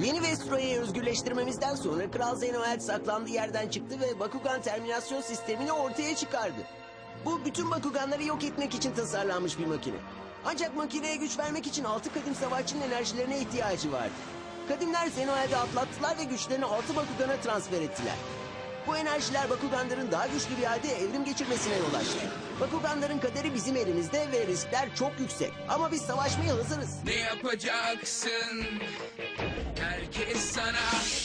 Yeni Vestroya'yı özgürleştirmemizden sonra Kral Zenoeld saklandığı yerden çıktı ve Bakugan terminasyon sistemini ortaya çıkardı. Bu bütün Bakuganları yok etmek için tasarlanmış bir makine. Ancak makineye güç vermek için altı kadim savaşçının enerjilerine ihtiyacı vardı. Kadimler Zenoeld'i atlattılar ve güçlerini altı Bakugan'a transfer ettiler. Bu enerjiler Bakuganların daha güçlü bir halde evrim geçirmesine yol açtı. Bakuganların kaderi bizim elimizde ve riskler çok yüksek. Ama biz savaşmaya hazırız. Ne yapacaksın? Herkes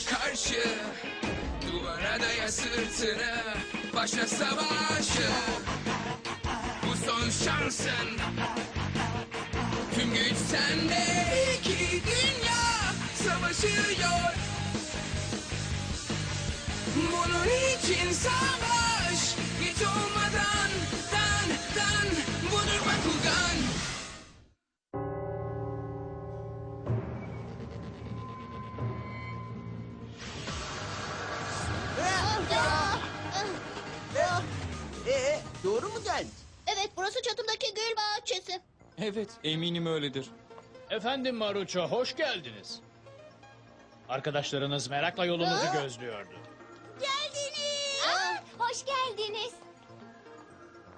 karşı Duvara daya sırtını Başla savaşı. Bu son şansın. Tüm güç sende İki dünya savaşıyor. Bunun için savaş Evet, eminim öyledir. Efendim Maruço, hoş geldiniz. Arkadaşlarınız merakla yolunuzu gözlüyordu. Geldiniz. hoş geldiniz.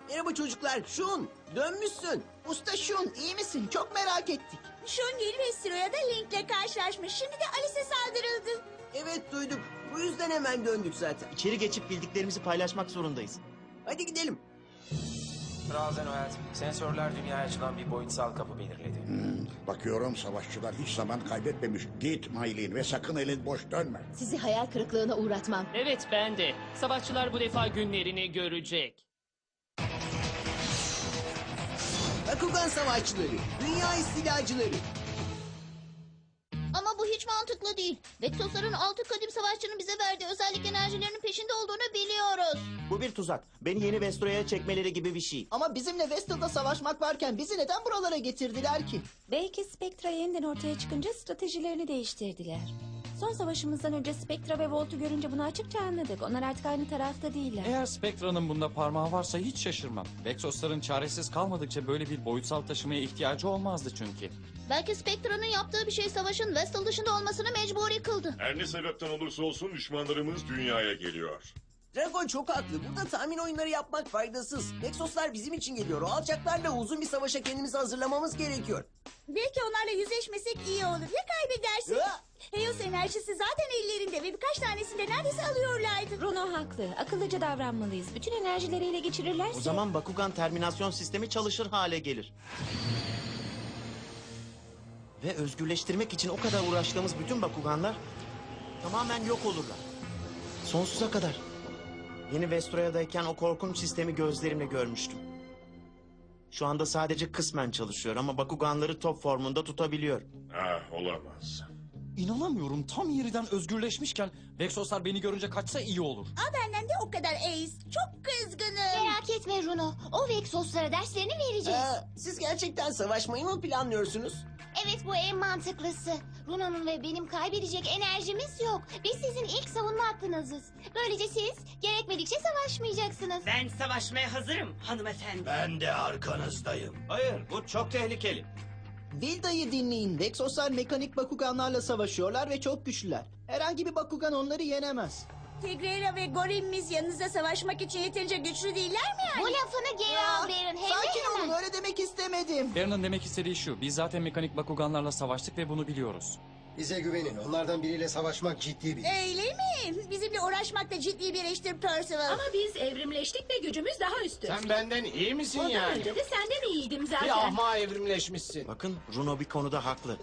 Merhaba çocuklar, Şun, dönmüşsün. Usta Şun iyi misin? Çok merak ettik. Şun Nil ve Siro'ya da Link'le karşılaşmış. Şimdi de Alice'e saldırıldı. Evet duyduk, bu yüzden hemen döndük zaten. İçeri geçip bildiklerimizi paylaşmak zorundayız. Hadi gidelim. Kral Zenoeld, sensörler dünyaya açılan bir boyutsal kapı belirledi. Bakıyorum savaşçılar hiç zaman kaybetmemiş. Git Maylin ve sakın elin boş dönme. Sizi hayal kırıklığına uğratmam. Evet ben de. Savaşçılar bu defa günlerini görecek. Bakugan savaşçıları, dünya istilacıları. Hiç mantıklı değil. Vexosların altı kadim savaşçının bize verdiği özellik enerjilerinin peşinde olduğunu biliyoruz. Bu bir tuzak. Beni yeni Vestro'ya çekmeleri gibi bir şey. Ama bizimle Vestal'da savaşmak varken bizi neden buralara getirdiler ki? Belki Spectra yeniden ortaya çıkınca stratejilerini değiştirdiler. Son savaşımızdan önce Spectra ve Volt'u görünce bunu açıkça anladık. Onlar artık aynı tarafta değiller. Eğer Spectra'nın bunda parmağı varsa hiç şaşırmam. Vexosların çaresiz kalmadıkça böyle bir boyutsal taşımaya ihtiyacı olmazdı çünkü. Belki Spectra'nın yaptığı bir şey savaşın Vestal dışında olmasını mecburi kıldı. Her ne sebepten olursa olsun düşmanlarımız dünyaya geliyor. Dragon çok haklı. Burada tahmin oyunları yapmak faydasız. Nexoslar bizim için geliyor. O alçaklarla uzun bir savaşa kendimizi hazırlamamız gerekiyor. Belki onlarla yüzleşmesek iyi olur. Ya kaybedersek? Ya! Heos enerjisi zaten ellerinde ve birkaç tanesini de neredeyse alıyorlardı. Bruno haklı. Akıllıca davranmalıyız. Bütün enerjileri ele geçirirlerse... O zaman Bakugan terminasyon sistemi çalışır hale gelir. Ve özgürleştirmek için o kadar uğraştığımız bütün Bakuganlar tamamen yok olurlar. Sonsuza kadar. Yeni Vestroya'dayken o korkunç sistemi gözlerimle görmüştüm. Şu anda sadece kısmen çalışıyor ama Bakuganları top formunda tutabiliyor. Ah olamaz. İnanamıyorum tam yeriden özgürleşmişken Vexoslar beni görünce kaçsa iyi olur. Aa benden de o kadar Ace. Çok kızgınım. Merak etme Runo. O Vexoslara derslerini vereceğiz. Ee, siz gerçekten savaşmayı mı planlıyorsunuz? Evet bu en mantıklısı. Runo'nun ve benim kaybedecek enerjimiz yok. Biz sizin ilk savunma hattınızız. Böylece siz gerekmedikçe savaşmayacaksınız. Ben savaşmaya hazırım hanımefendi. Ben de arkanızdayım. Hayır, bu çok tehlikeli. Vilda'yı dinleyin. Vexoslar mekanik Bakuganlarla savaşıyorlar ve çok güçlüler. Herhangi bir Bakugan onları yenemez. Tigrera ve Gorim'imiz yanınızda savaşmak için yeterince güçlü değiller mi yani? Bu lafını geri al Baron. Hem de Sakin hemen. olun öyle demek istemedim. Baron'ın demek istediği şu. Biz zaten mekanik Bakuganlarla savaştık ve bunu biliyoruz. Bize güvenin. Onlardan biriyle savaşmak ciddi bir... Öyle mi? Bizimle uğraşmak da ciddi bir iştir Percival. Ama biz evrimleştik ve gücümüz daha üstün. Sen benden iyi misin yani? de senden iyiydim zaten. Bir ahmağa evrimleşmişsin. Bakın Runo bir konuda haklı.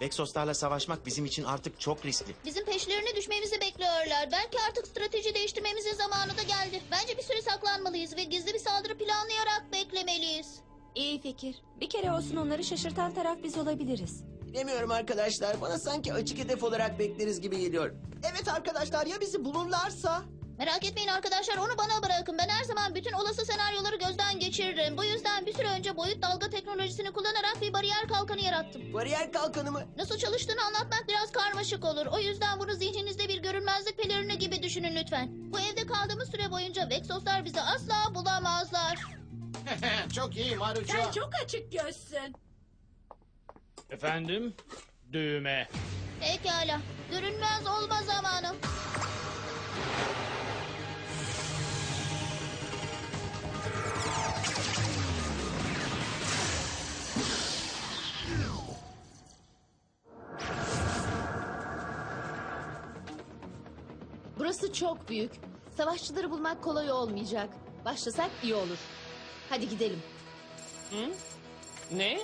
Vexoslarla savaşmak bizim için artık çok riskli. Bizim peşlerine düşmemizi bekliyorlar. Belki artık strateji değiştirmemizin zamanı da geldi. Bence bir süre saklanmalıyız ve gizli bir saldırı planlayarak beklemeliyiz. İyi fikir. Bir kere olsun onları şaşırtan taraf biz olabiliriz. Bilemiyorum arkadaşlar. Bana sanki açık hedef olarak bekleriz gibi geliyor. Evet arkadaşlar ya bizi bulurlarsa? Merak etmeyin arkadaşlar onu bana bırakın. Ben her zaman bütün olası senaryoları gözden geçiririm. Bu yüzden süre önce boyut dalga teknolojisini kullanarak bir bariyer kalkanı yarattım. Bariyer kalkanı mı? Nasıl çalıştığını anlatmak biraz karmaşık olur. O yüzden bunu zihninizde bir görünmezlik pelerini gibi düşünün lütfen. Bu evde kaldığımız süre boyunca Vexoslar bizi asla bulamazlar. çok iyi Maruço. çok açık gözsün. Efendim, düğme. Pekala. Görünmez olma zamanı. Burası çok büyük. Savaşçıları bulmak kolay olmayacak. Başlasak iyi olur. Hadi gidelim. Hı? Ne?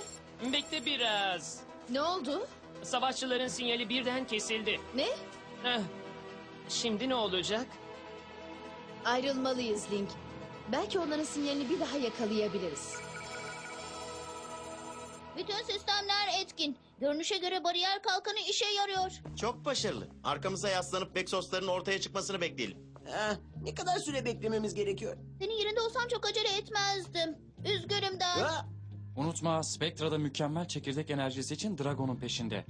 Bekle biraz. Ne oldu? Savaşçıların sinyali birden kesildi. Ne? Heh. Şimdi ne olacak? Ayrılmalıyız Link. Belki onların sinyalini bir daha yakalayabiliriz. Bütün sistemler etkin. Görünüşe göre bariyer kalkanı işe yarıyor. Çok başarılı. Arkamıza yaslanıp Vexosların ortaya çıkmasını bekleyelim. Ha, ne kadar süre beklememiz gerekiyor? Senin yerinde olsam çok acele etmezdim. Üzgünüm Dan. Ha, Unutma Spectra'da mükemmel çekirdek enerjisi için Dragon'un peşinde.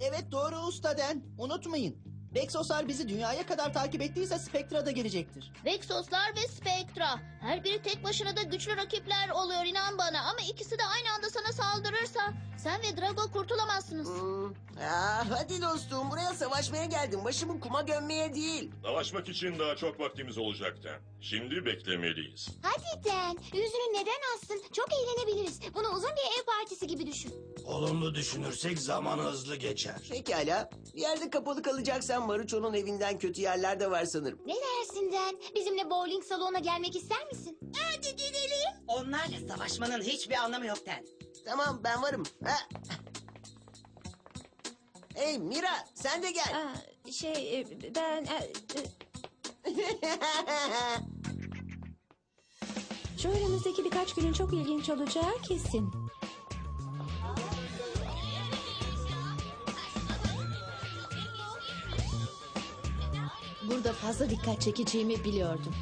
Evet doğru usta Den. Unutmayın. Vexoslar bizi dünyaya kadar takip ettiyse Spectra da gelecektir. Vexoslar ve Spectra. Her biri tek başına da güçlü rakipler oluyor inan bana. Ama ikisi de aynı anda sana saldırırsa sen ve Drago kurtulamazsınız. hmm. Ha, hadi dostum buraya savaşmaya geldim. Başımı kuma gömmeye değil. Savaşmak için daha çok vaktimiz olacaktı. Şimdi beklemeliyiz. Hadi Den. Yüzünü neden assın? Çok eğlenebiliriz. Bunu uzun bir ev partisi gibi düşün. Olumlu düşünürsek zaman hızlı geçer. Pekala. Bir yerde kapalı kalacaksan Maruço'nun evinden kötü yerler de var sanırım. Ne dersin Den? Bizimle bowling salonuna gelmek ister misin? Hadi gidelim. Onlarla savaşmanın hiçbir anlamı yok Den. Tamam ben varım. Ha. Hey Mira sen de gel. Aa, şey e, ben... e, e, Şu önümüzdeki birkaç günün çok ilginç olacağı kesin. Burada fazla dikkat çekeceğimi biliyordum.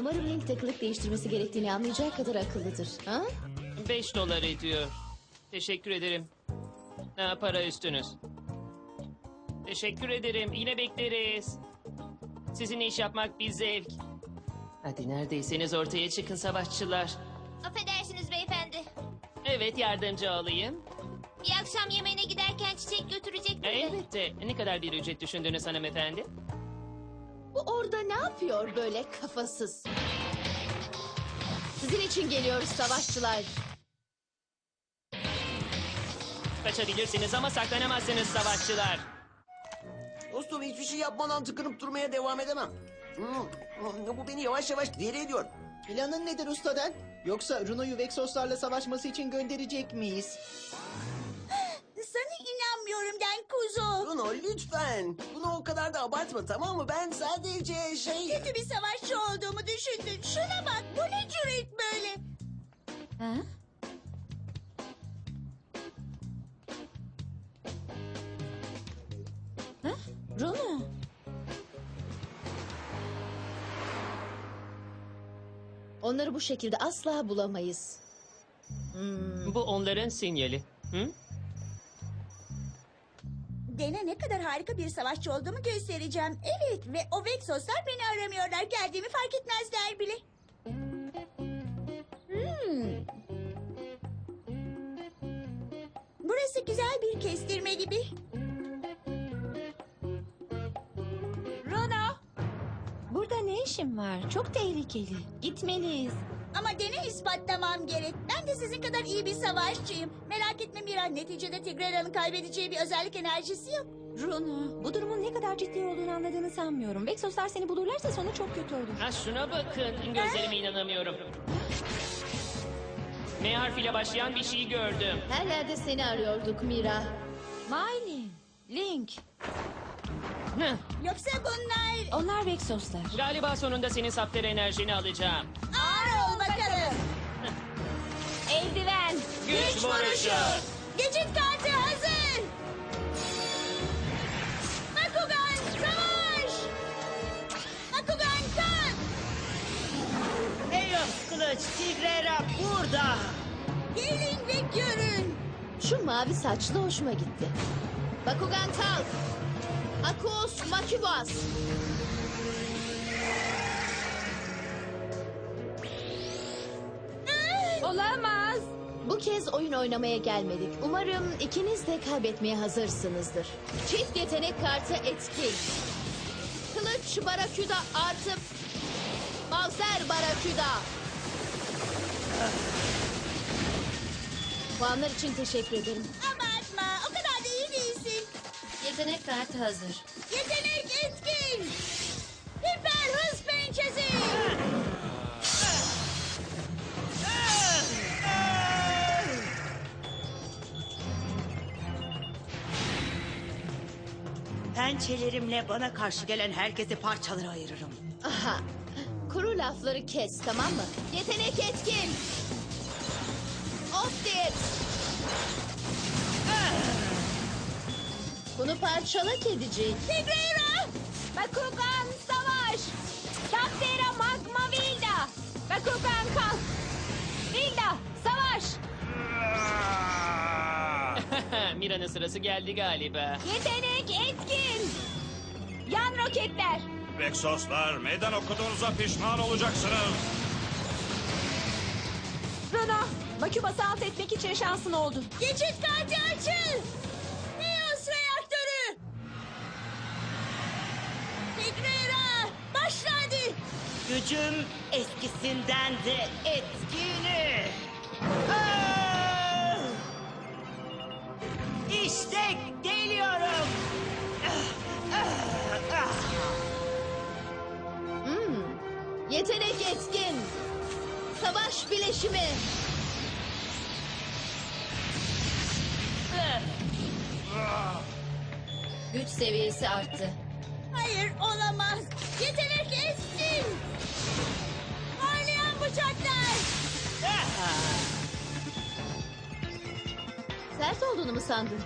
Umarım Link de kılık değiştirmesi gerektiğini anlayacağı kadar akıllıdır. Ha? 5 dolar ediyor. Teşekkür ederim. Ha, para üstünüz. Teşekkür ederim. Yine bekleriz. Sizinle iş yapmak bir zevk. Hadi neredeyseniz ortaya çıkın savaşçılar. Affedersiniz beyefendi. Evet yardımcı olayım. Bir akşam yemeğine giderken çiçek götürecek E, Elbette. Ne kadar bir ücret düşündünüz hanımefendi? Bu orada ne yapıyor böyle kafasız? Sizin için geliyoruz savaşçılar. Kaçabilirsiniz ama saklanamazsınız savaşçılar. Dostum hiçbir şey yapmadan tıkınıp durmaya devam edemem. Hmm, Bu beni yavaş yavaş deli ediyor. Planın nedir usta Den? Yoksa Runo'yu Vexoslarla savaşması için gönderecek miyiz? Sana inanmıyorum Den Kuzu. Bruno lütfen. Bunu o kadar da abartma tamam mı? Ben sadece şey... Kötü bir savaşçı olduğumu düşündün. Şuna bak bu ne cüret böyle. Ha? Ha? Runo. Onları bu şekilde asla bulamayız. Hmm. Bu onların sinyali. Hı? Dene ne kadar harika bir savaşçı olduğumu göstereceğim. Evet ve o Vexoslar beni aramıyorlar. Geldiğimi fark etmezler bile. Hmm. Burası güzel bir kestirme gibi. Rona. Burada ne işin var? Çok tehlikeli. Gitmeliyiz. Ama dene ispatlamam gerek. Ben de sizin kadar iyi bir savaşçıyım. Merak etme Miran. Neticede Tigrera'nın kaybedeceği bir özellik enerjisi yok. Runo, bu durumun ne kadar ciddi olduğunu anladığını sanmıyorum. Vexoslar seni bulurlarsa sonu çok kötü olur. Ha şuna bakın. Gözlerime inanamıyorum. M harfiyle başlayan bir şey gördüm. Her yerde seni arıyorduk Mira. Miley, Link. Hıh, Yoksa bunlar... Onlar Vexoslar. Galiba sonunda senin sapter enerjini alacağım. Ağır Güç. Geçit kartı hazır. Bakugan savaş. Bakugan kalk. Eos kılıç Tigrera burada. Gelin ve görün. Şu mavi saçlı hoşuma gitti. Bakugan kalk. Akos Makubas. Olamaz. Bu kez oyun oynamaya gelmedik. Umarım ikiniz de kaybetmeye hazırsınızdır. Çift yetenek kartı etkin. Kılıç Baraküda artı Mavser Baraküda. Puanlar için teşekkür ederim. Abartma. O kadar da iyi değilsin. Yetenek kartı hazır. Yetenek etkin. Pençelerimle bana karşı gelen herkesi parçalara ayırırım. Aha. Kuru lafları kes tamam mı? Yetenek etkin. Optit. Bunu parçala kedicik. Tigrera! Bakugan Mira'nın sırası geldi galiba. Yetenek etkin! Yan roketler! Vexoslar meydan okuduğunuza pişman olacaksınız. Bruno, Makubas'ı alt etmek için şansın oldu. Geçit kartı açıl. Neos reaktörü. Tigrera. Başla hadi. Gücüm eskisinden de etkili. Savaş bileşimi. Güç seviyesi arttı. Hayır olamaz. Yetenek etkin. Parlayan bıçaklar. Sert olduğunu mu sandın?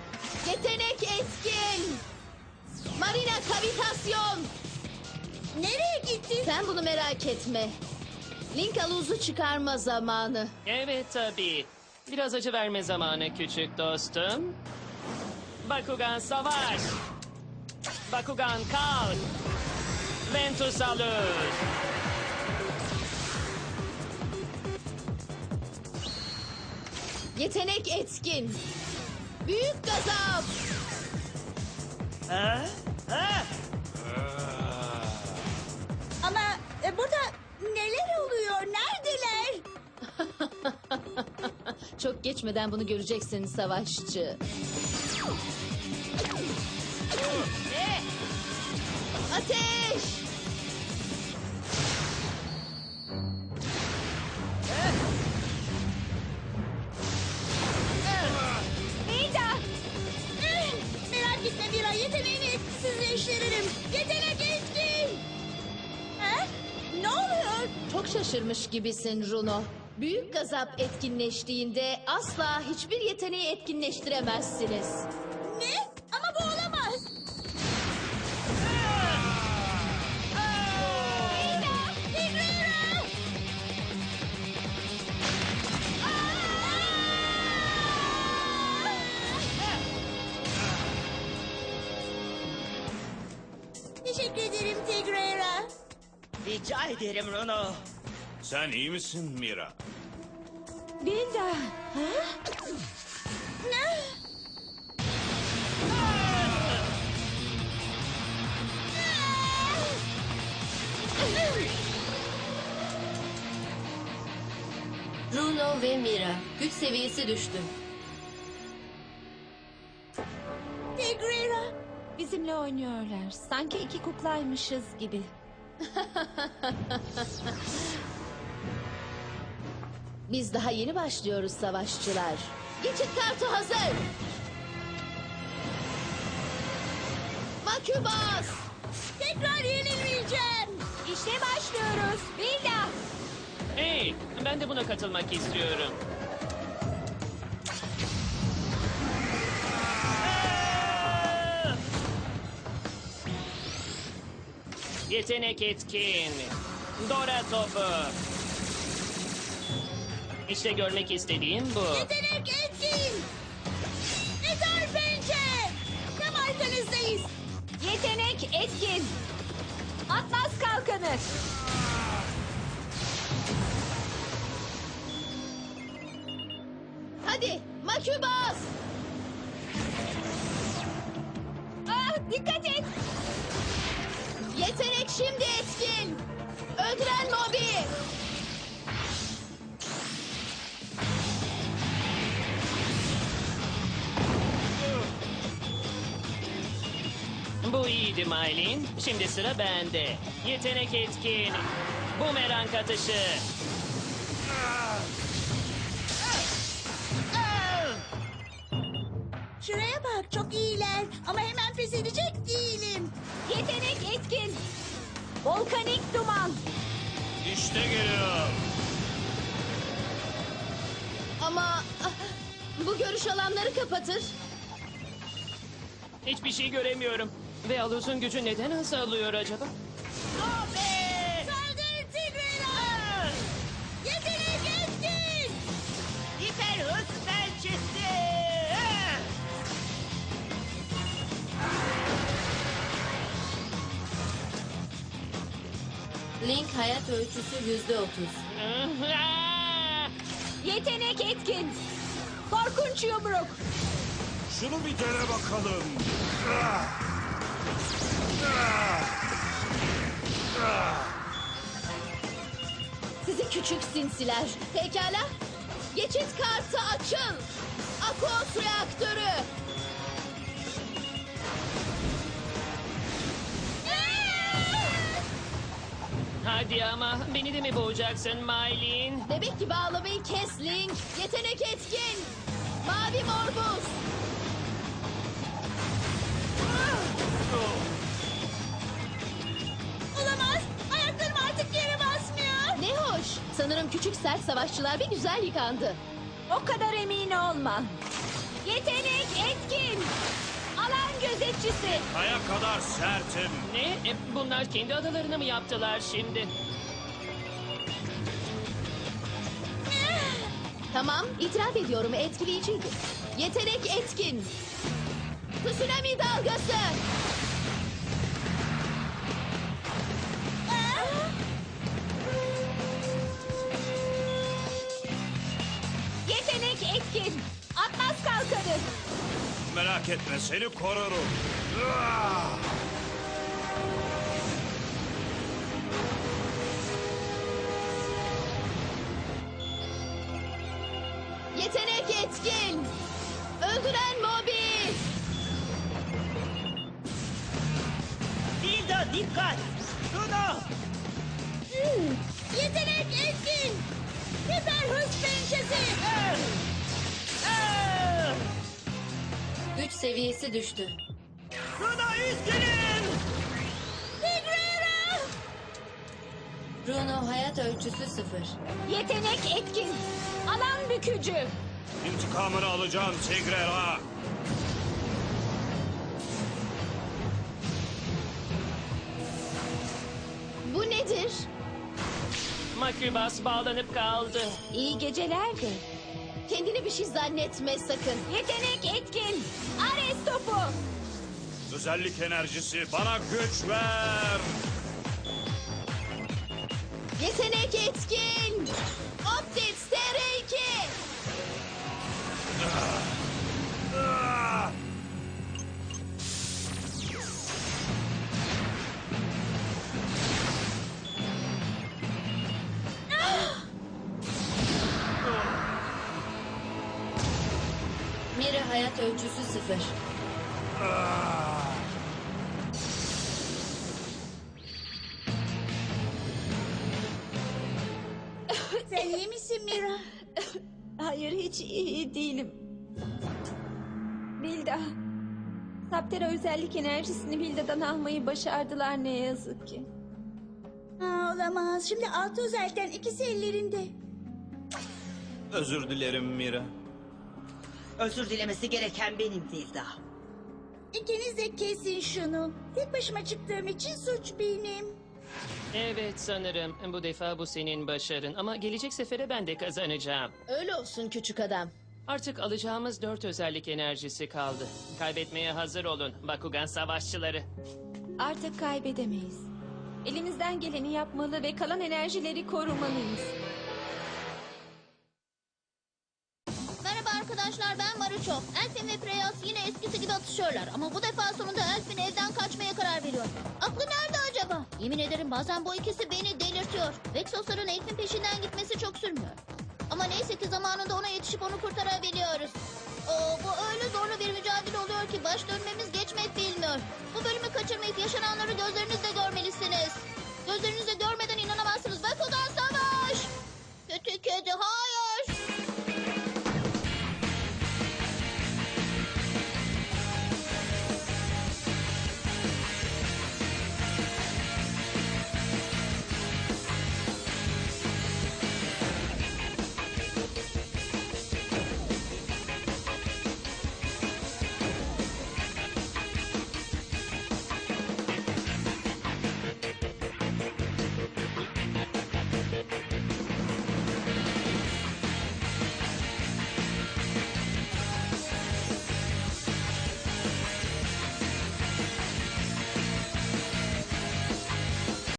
Yetenek etkin. Marina kavitasyon. Nereye gitti? Sen bunu merak etme. Link aluzu çıkarma zamanı. Evet tabii. Biraz acı verme zamanı küçük dostum. Bakugan savaş. Bakugan kalk. Ventus alır. Yetenek etkin. Büyük gazap. Ah, ah. Çok geçmeden bunu göreceksin savaşçı. Ateş! Vilda! Merak etme Mira. Yeteneğini etkisizleştiririm. Yetenek etkin. Ha? Ne oluyor? Çok şaşırmış gibisin Runo. Büyük gazap etkinleştiğinde asla hiçbir yeteneği etkinleştiremezsiniz. Ne? Ama bu olamaz. Vilda! Tigrera! Teşekkür ederim Tigrera. Rica ederim Runo. Sen iyi misin Mira? Vilda! Ne? Runo ve Mira güç seviyesi düştü. Tigrera! Bizimle oynuyorlar. Sanki iki kuklaymışız gibi. Biz daha yeni başlıyoruz savaşçılar. Geçit kartı hazır. Makubas! Tekrar yenilmeyeceğim. İşte başlıyoruz. Vilda! Hey, ben de buna katılmak istiyorum. Yetenek etkin. Dora topu. İşte görmek istediğim bu. Yetenek iyiydi Maylin. Şimdi sıra bende. Yetenek etkin. Bumerang atışı. Şuraya bak çok iyiler ama hemen pes edecek değilim. Yetenek etkin. Volkanik duman. İşte geliyor. Ama ah, bu görüş alanları kapatır. Hiçbir şey göremiyorum. Ve Aluz'un gücü neden azalıyor acaba? Saldır Tigrera! Yetenek etkin! Hiper hız pençesi. Link hayat ölçüsü yüzde otuz. Yetenek etkin. Korkunç yumruk. Şunu bir dene bakalım. Sizi küçük sinsiler. Pekala. Geçit kartı açıl. Akos reaktörü. Hadi ama beni de mi boğacaksın Maylin? Bebek gibi ağlamayı kes Link. Yetenek etkin. Mavi morbus. Olamaz. Ayaklarım artık yere basmıyor. Ne hoş. Sanırım küçük sert savaşçılar bir güzel yıkandı. O kadar emin olma. Yetenek etkin. Alan gözetçisi. Aya kadar sertim. Ne? E, bunlar kendi adalarını mı yaptılar şimdi? Tamam, itiraf ediyorum etkileyiciydi. Yetenek etkin. Tsunami dalgası. Merak etme seni korurum. Yetenek etkin. Öldüren mobil. Hilda dikkat. Bruno. Yetenek etkin! Hiper hız pençesi! Güç seviyesi düştü. Bruno üzgünüm. Tigrera! Bruno hayat ölçüsü sıfır. Yetenek etkin. Alan bükücü. İntikamını alacağım Tigrera. Bu nedir? Makubas bağlanıp kaldı. İyi geceler de. Kendini bir şey zannetme sakın. Yetenek etkin. Ares topu. Özellik enerjisi bana güç ver. Yetenek etkin. Optit hayat ölçüsü sıfır. Sen iyi misin Mira? Hayır hiç iyi değilim. Bilda. Saptera özellik enerjisini Bilda'dan almayı başardılar ne yazık ki. Aa, olamaz. Şimdi altı özellikten ikisi ellerinde. Özür dilerim Mira. Özür dilemesi gereken benim Hilda. İkiniz de kesin şunu. Tek başıma çıktığım için suç benim. Evet sanırım bu defa bu senin başarın ama gelecek sefere ben de kazanacağım. Öyle olsun küçük adam. Artık alacağımız dört özellik enerjisi kaldı. Kaybetmeye hazır olun Bakugan savaşçıları. Artık kaybedemeyiz. Elimizden geleni yapmalı ve kalan enerjileri korumalıyız. arkadaşlar ben Maruço. Elfin ve Preyas yine eskisi gibi atışıyorlar. Ama bu defa sonunda Elfin evden kaçmaya karar veriyor. Aklı nerede acaba? Yemin ederim bazen bu ikisi beni delirtiyor. Vexosların Elfin peşinden gitmesi çok sürmüyor. Ama neyse ki zamanında ona yetişip onu kurtarabiliyoruz. Oo, bu öyle zorlu bir mücadele oluyor ki baş dönmemiz geçmek bilmiyor. Bu bölümü kaçırmayıp yaşananları gözlerinizle görmelisiniz. Gözlerinizle görmeden inanamazsınız. Bakugan savaş! Kötü kedi hayır!